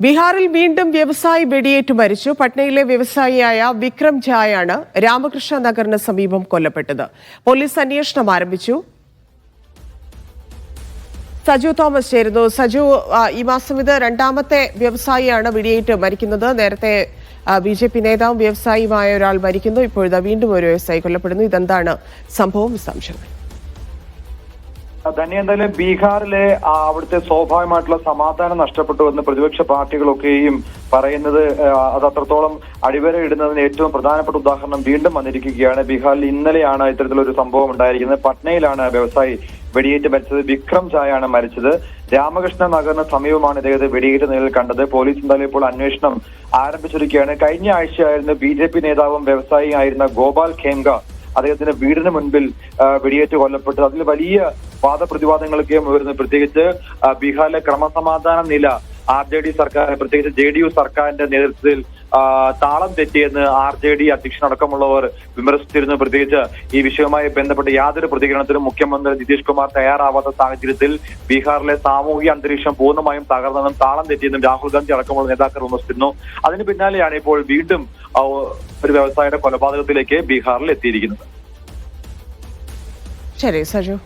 ബീഹാറിൽ വീണ്ടും വ്യവസായി വെടിയേറ്റ് മരിച്ചു. പട്നയിലെ വ്യവസായിയായ വിക്രം ഝായാണ് രാമകൃഷ്ണ നഗറിന് സമീപം കൊല്ലപ്പെട്ടത്. പോലീസ് അന്വേഷണം ആരംഭിച്ചു. സജു തോമസ് ചേരുന്നു. സജു ഈ മാസം ഇത് രണ്ടാമത്തെ വ്യവസായിയാണ് വെടിയേറ്റ് മരിക്കുന്നത്. നേരത്തെ ബി ജെ പി നേതാവും വ്യവസായിയുമായ ഒരാൾ മരിക്കുന്നു. ഇപ്പോഴത്തെ വീണ്ടും ഒരു വ്യവസായി കൊല്ലപ്പെടുന്നു. ഇതെന്താണ് സംഭവം? വിശദാംശങ്ങൾ. തന്നെ എന്തായാലും ബീഹാറിലെ അവിടുത്തെ സ്വാഭാവികമായിട്ടുള്ള സമാധാനം നഷ്ടപ്പെട്ടു എന്ന് പ്രതിപക്ഷ പാർട്ടികളൊക്കെയും പറയുന്നത് അത് അത്രത്തോളം അടിവര ഇടുന്നതിന് ഏറ്റവും പ്രധാനപ്പെട്ട ഉദാഹരണം വീണ്ടും വന്നിരിക്കുകയാണ്. ബീഹാറിൽ ഇന്നലെയാണ് ഇത്തരത്തിലൊരു സംഭവം ഉണ്ടായിരിക്കുന്നത്. പട്നയിലാണ് വ്യവസായി വെടിയേറ്റ് മരിച്ചത്. വിക്രം ചായാണ് മരിച്ചത്. രാമകൃഷ്ണ നഗറിന് സമീപമാണ് ഇദ്ദേഹത്തെ വെടിയേറ്റ് നിലയിൽ കണ്ടത്. പോലീസ് എന്തായാലും ഇപ്പോൾ അന്വേഷണം ആരംഭിച്ചിരിക്കുകയാണ്. കഴിഞ്ഞ ആഴ്ചയായിരുന്നു ബി ജെ പി നേതാവും വ്യവസായിയും ആയിരുന്ന ഗോപാൽ ഖേംഗ അദ്ദേഹത്തിന്റെ വീടിന് മുൻപിൽ വെടിയേറ്റ് കൊല്ലപ്പെട്ടത്. അതിൽ വലിയ വാദപ്രതിവാദങ്ങളൊക്കെയും ഉയർന്നു പ്രത്യേകിച്ച് ബീഹാറിലെ ക്രമസമാധാന നില ആർ ജെ ഡി സർക്കാർ പ്രത്യേകിച്ച് ജെ ഡി യു സർക്കാരിന്റെ നേതൃത്വത്തിൽ താളം തെറ്റിയെന്ന് ആർ ജെ ഡി അധ്യക്ഷനടക്കമുള്ളവർ വിമർശിച്ചിരുന്നു. പ്രത്യേകിച്ച് ഈ വിഷയവുമായി ബന്ധപ്പെട്ട് യാതൊരു പ്രതികരണത്തിനും മുഖ്യമന്ത്രി നിതീഷ് കുമാർ തയ്യാറാവാത്ത സാഹചര്യത്തിൽ ബീഹാറിലെ സാമൂഹിക അന്തരീക്ഷം പൂർണമായും തകർന്നെന്നും താളം തെറ്റിയെന്നും രാഹുൽ ഗാന്ധി അടക്കമുള്ള നേതാക്കൾ വിമർശിക്കുന്നു അതിന് പിന്നാലെയാണ് ഇപ്പോൾ വീണ്ടും ഒരു വ്യവസായിയുടെ കൊലപാതകത്തിലേക്ക് ബീഹാറിൽ എത്തിയിരിക്കുന്നത്. ശരി സജു.